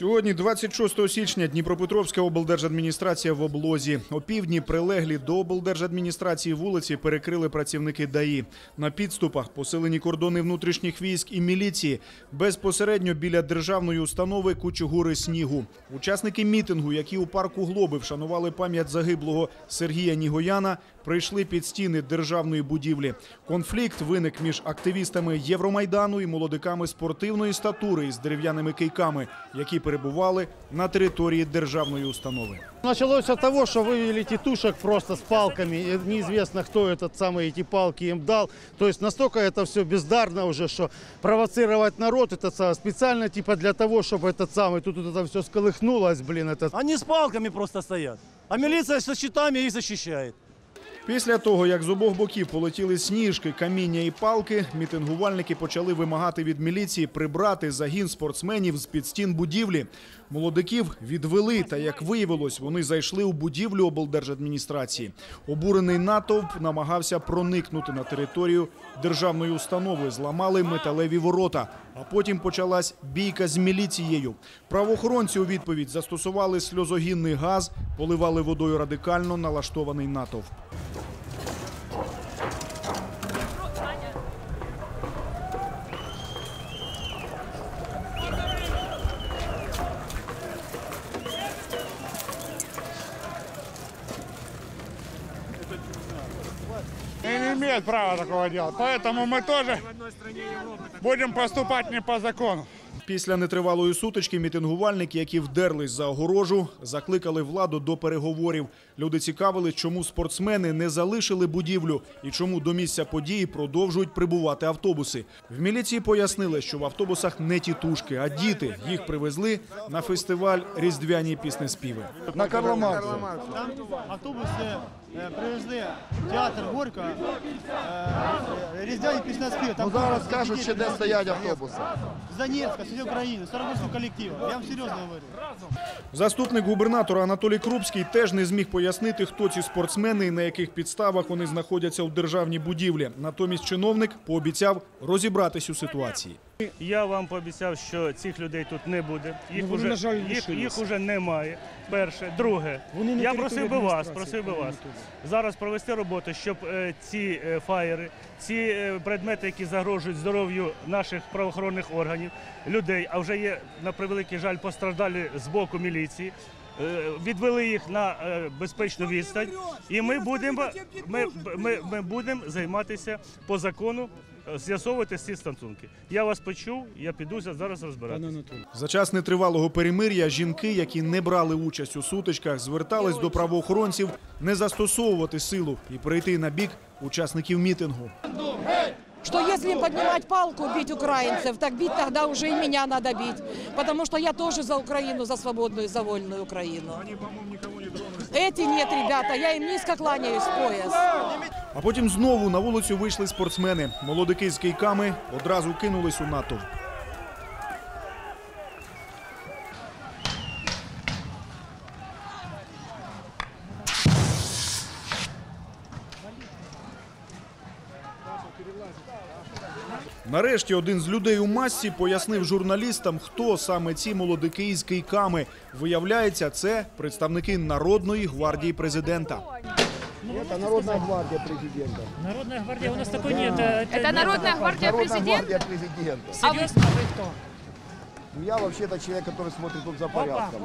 Сьогодні, 26 січня, Дніпропетровська облдержадміністрація в облозі. Опівдні прилеглі до облдержадміністрації вулиці перекрили працівники ДАІ. На підступах посилені кордони внутрішніх військ і міліції. Безпосередньо біля державної установи кучугури снігу. Учасники мітингу, які у парку Глоби вшанували пам'ять загиблого Сергія Нігояна, прийшли під стіни державної будівлі. Конфлікт виник між активістами Євромайдану і молодиками спортивної статури із дерев'яними кийками, які перебували на території державної установи. Началось с того, что вывели тетушек просто с палками. И неизвестно, кто этот самый эти палки им дал. То есть настолько это все бездарно уже, что провоцировать народ это самое, специально типа для того, чтобы этот самый тут вот это все сколыхнулось, блин, это Они с палками просто стоят. А милиция со щитами их защищает. Після того, як з обох боків полетіли сніжки, каміння і палки, мітингувальники почали вимагати від міліції прибрати загін спортсменів з під стін будівлі. Молодиків відвели, та як виявилось, вони зайшли у будівлю облдержадміністрації. Обурений натовп намагався проникнути на територію державної установи, зламали металеві ворота. А потім почалась бійка з міліцією. Правоохоронці у відповідь застосували сльозогінний газ, поливали водою радикально налаштований натовп. Имеет права такого делать. Поэтому мы тоже будем поступать не по закону. Після нетривалої сутички мітингувальники, які вдерлись за огорожу, закликали владу до переговорів. Люди цікавили, чому спортсмени не залишили будівлю і чому до місця події продовжують прибувати автобуси. В міліції пояснили, що в автобусах не тітушки, а діти. Їх привезли на фестиваль різдвяні піснеспіви. на Карла Маркса. Автобуси привезли театр Горько, е, Різдвяні піснеспів. Ну зараз діти скажуть, ще де стоять автобуси. З Донецька, з України, Старобольського колективу. Я вам серйозно говорю. Заступник губернатора Анатолій Крупський теж не зміг пояснити, хто ці спортсмени і на яких підставах вони знаходяться у державній будівлі. Натомість чиновник пообіцяв розібратись у ситуації. Я вам пообіцяв, що цих людей тут не буде. Їх Ну, вони, уже на жаль, їх, їх уже немає. Перше, друге, Вони я просив би вас, просив би вас зараз провести роботу, щоб е, ці е, фаєри, ці е, предмети, які загрожують здоров'ю наших правоохоронних органів, людей, а вже є на превеликий жаль постраждалі з боку міліції. е, Відвели їх на е, безпечну відстань, і ми будемо ми, ми, ми будемо займатися по закону, з'ясовувати ці стосунки. Я вас почув, я піду зараз розбиратися. За час нетривалого перемир'я жінки, які не брали участь у сутичках, звертались до правоохоронців не застосовувати силу і перейти на бік учасників мітингу. что если им поднимать палку, бить украинцев, так бить тогда уже и меня надо бить. Потому что я тоже за Украину, за свободную, за вольную Украину. Эти нет, ребята, я им низко кланяюсь в пояс. А потім знову на вулицю вийшли спортсмени. Молодики з кийками одразу кинулись у натовп. Нарешті один з людей у масці пояснив журналістам, хто саме ці молодики із кийками. Виявляється, це представники Народної гвардії президента. Народная гвардия президента. Народная гвардия у нас такой нет. Это, Это Народная гвардия президента? президента. Серьезно, а вы кто? Ну, Я вообще-то человек, который смотрит тут за порядком.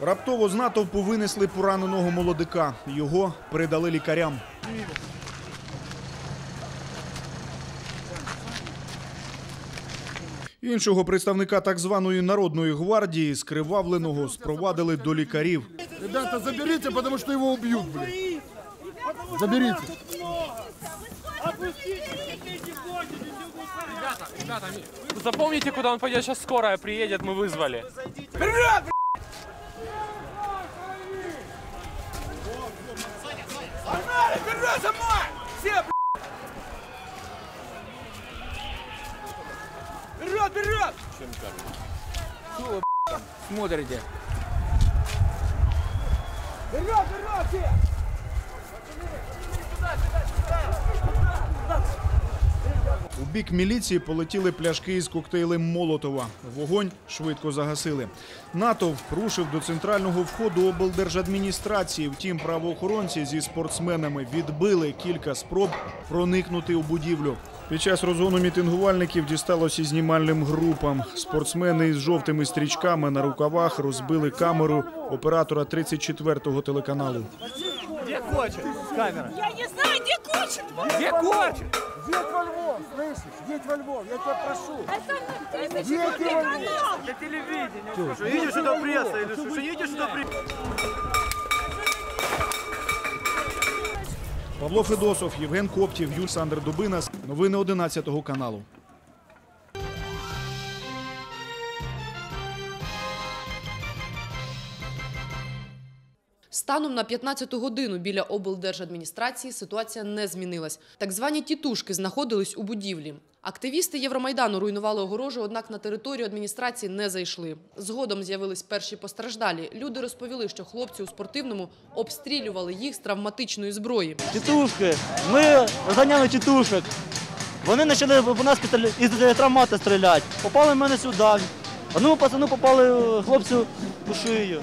Раптово з натовпу винесли пораненого молодика. Його передали лікарям. Іншого представника так званої народної гвардії скривавленого спровадили до лікарів. Ребята, заберите, потому что его убьют, блин. Заберите. Запомните, куда он пойдет. Сейчас скорая приедет, мы вызвали. Смотрите. У бік міліції полетіли пляшки із коктейлем Молотова. Вогонь швидко загасили. Натовп рушив до центрального входу облдержадміністрації. Втім, правоохоронці зі спортсменами відбили кілька спроб проникнути у будівлю. Під час розгону мітингувальників дісталося знімальним групам. Спортсмени із жовтими стрічками на рукавах розбили камеру оператора 34-го телеканалу. Где хочет? Камера. Я не знаю, где куча. Где хочет? Для телевидения. Что, не видишь, что это пресса или что? Что не видишь, что это пресса? Павло Федосов, Євген Коптів, Юль Сандер Дубина. Новини 11 каналу. Станом на 15-ту годину біля облдержадміністрації ситуація не змінилась. Так звані тітушки знаходились у будівлі. Активісти Євромайдану руйнували огорожу, однак на територію адміністрації не зайшли. Згодом з'явились перші постраждалі. Люди розповіли, що хлопці у спортивному обстрілювали їх з травматичної зброї. Тітушки. Ми розганяли тітушок. Вони почали по нас із травмата стріляти. Попали в мене сюди. Одному пацану попали е, хлопцю у шию.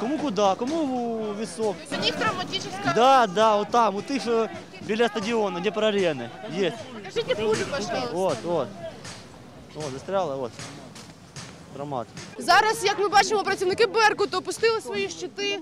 Кому куди, кому у висок. У них травматическая... Да, да, от там, у тих, що біля стадіону, де арени. Є. Скажіть пулю, пожалуйста. От, от. О, застряла, от. Травмат. Зараз, як ми бачимо, працівники Беркуту опустили свої щити,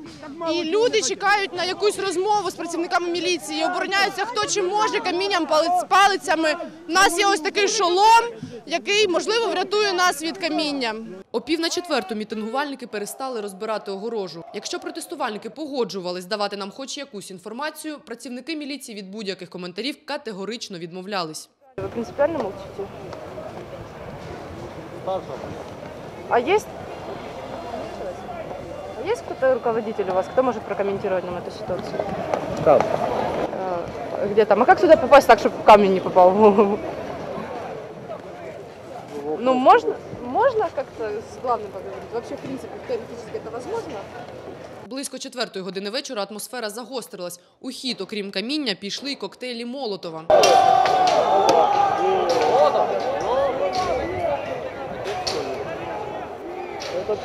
і люди чекають на якусь розмову з працівниками міліції. Обороняються хто чим може камінням, палиць- палицями. У нас є ось такий шолом, який можливо врятує нас від каміння. О пів на четверту мітингувальники перестали розбирати огорожу. Якщо протестувальники погоджувались давати нам хоч якусь інформацію, працівники міліції від будь-яких коментарів категорично відмовлялись. Вы принципиально молчите? А есть? А есть кто-то руководитель у вас? Кто может прокомментировать нам эту ситуацию? Там. Э, Где там? А как сюда попасть так, чтобы камень не попал в голову? Ну, можно, можно как-то с главным поговорить? Вообще, в принципе, теоретически это возможно? Близько четвертої години вечора атмосфера загострилась. У хід, окрім каміння, пішли й коктейлі Молотова. Это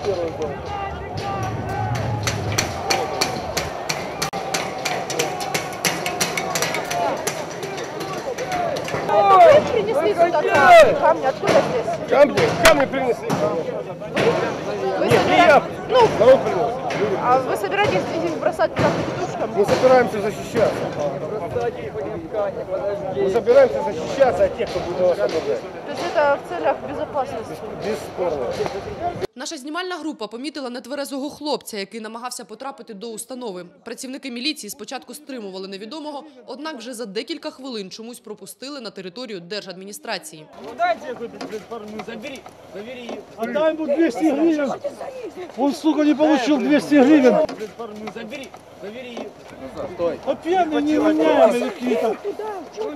вы принесли сюда камни? Камни откуда здесь? Камни, камни принесли. Вы Нет, не собира- я. Ну, Народ принес. а вы собираетесь их бросать тетушкам? Мы собираемся защищаться. Мы собираемся защищаться от тех, кто будет нас нападать. То есть это в целях безопасности? Бесспорно. Наша знімальна група помітила нетверезого хлопця, який намагався потрапити до установи. Працівники міліції спочатку стримували невідомого, однак вже за декілька хвилин чомусь пропустили на територію держадміністрації. Отдай ему 200 гривен. Он, сука, не получил 200 гривен. А пьяные невменяемые какие-то.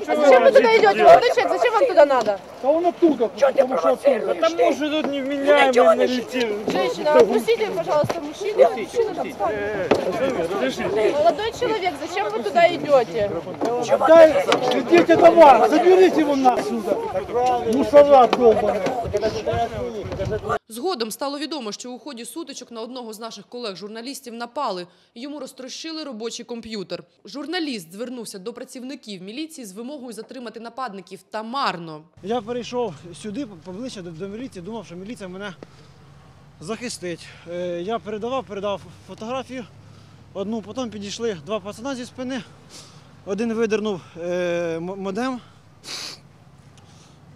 А зачем вы туда идете? Молодой человек, зачем вам туда надо? А он оттуда, Потому что оттуда. Потому что тут невменяемые налетели. Женщина, отпустите, пожалуйста, мужчину. Мужчина там встанет. Молодой человек, зачем вы туда идете? Дай, идите домой, заберите его отсюда. Мусора долбаные. Згодом стало відомо, що у ході сутичок на одного з наших колег-журналістів напали. Йому розтрощили робочий комп'ютер. Журналіст звернувся до працівників міліції з вимогою затримати нападників та марно. Я перейшов сюди поближче до, міліції, думав, що міліція мене захистить. Е, я передавав, передав фотографію одну, потім підійшли два пацана зі спини. Один видернув е, модем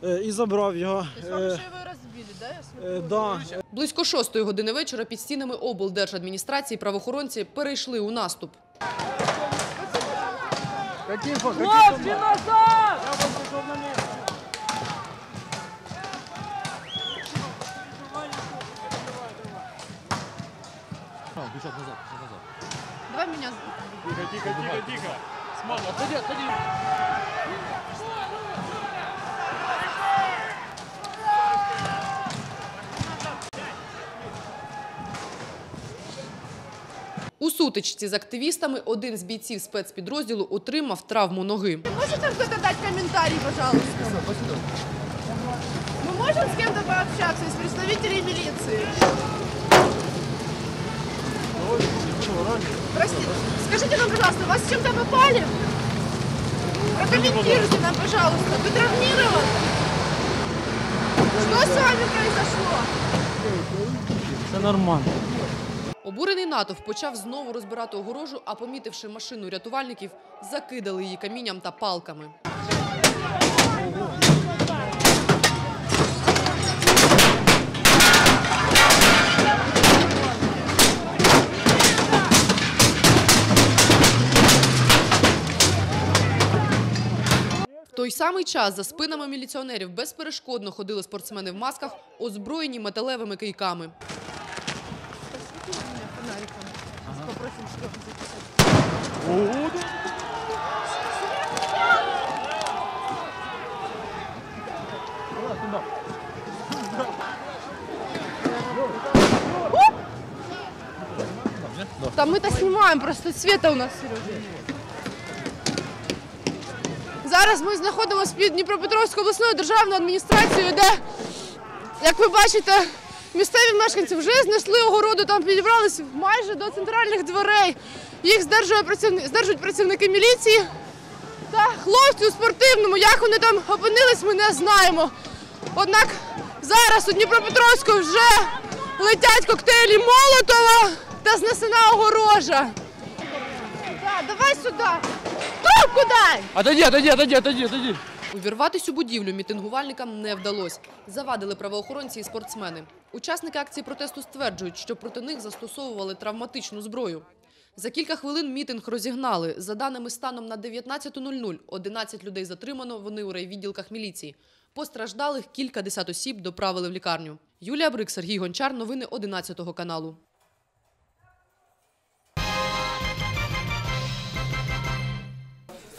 е, і забрав його. Разбили, да? я е, да. Близько шостої години вечора під стінами облдержадміністрації правоохоронці перейшли у наступ. Давай меня... У сутичці з активістами один з бійців спецпідрозділу отримав травму ноги. Можете кто-то дать комментарий, пожалуйста? Мы можем с кем-то пообщаться из представителей милиции? Простите, скажите нам, пожалуйста, вас чем-то попали? Прокомментируйте нам, пожалуйста. Вы травмированы? Что с вами произошло? Це нормально. Обурений натовп почав знову розбирати огорожу, а помітивши машину рятувальників, закидали її камінням та палками. Той самий час за спинами міліціонерів безперешкодно ходили спортсмени в масках, озброєні металевими кийками. Та ми то знімаємо, просто світа у нас Сережа. Зараз ми знаходимося під Дніпропетровською обласною державною адміністрацією, де, як ви бачите, місцеві мешканці вже знесли огороду, там підібрались майже до центральних дверей. Їх здержує працівни... здержують працівники міліції та хлопці у спортивному. Як вони там опинились, ми не знаємо. Однак зараз у Дніпропетровську вже летять коктейлі Молотова та знесена огорожа. Так, давай сюди. Ну, куди? Отойди, отойди, отойди, отойди, отойди. Увірватись у будівлю мітингувальникам не вдалося. Завадили правоохоронці і спортсмени. Учасники акції протесту стверджують, що проти них застосовували травматичну зброю. За кілька хвилин мітинг розігнали. За даними станом на 19.00, 11 людей затримано, вони у райвідділках міліції. Постраждалих кількадесят осіб доправили в лікарню. Юлія Брик, Сергій Гончар, новини 11 каналу.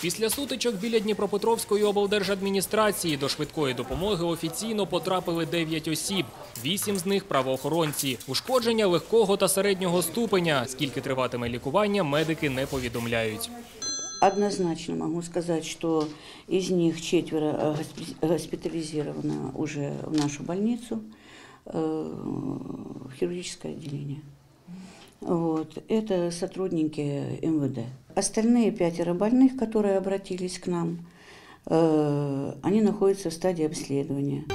Після сутичок біля Дніпропетровської облдержадміністрації до швидкої допомоги офіційно потрапили 9 осіб. Вісім з них правоохоронці. Ушкодження легкого та середнього ступеня. Скільки триватиме лікування, медики не повідомляють. Однозначно могу сказать, что из них четверо э, госпи- госпитализировано уже в нашу больницу, э, в хирургическое отделение. Вот. Это сотрудники МВД. Остальные пятеро больных, которые обратились к нам, э, они находятся в стадии обследования.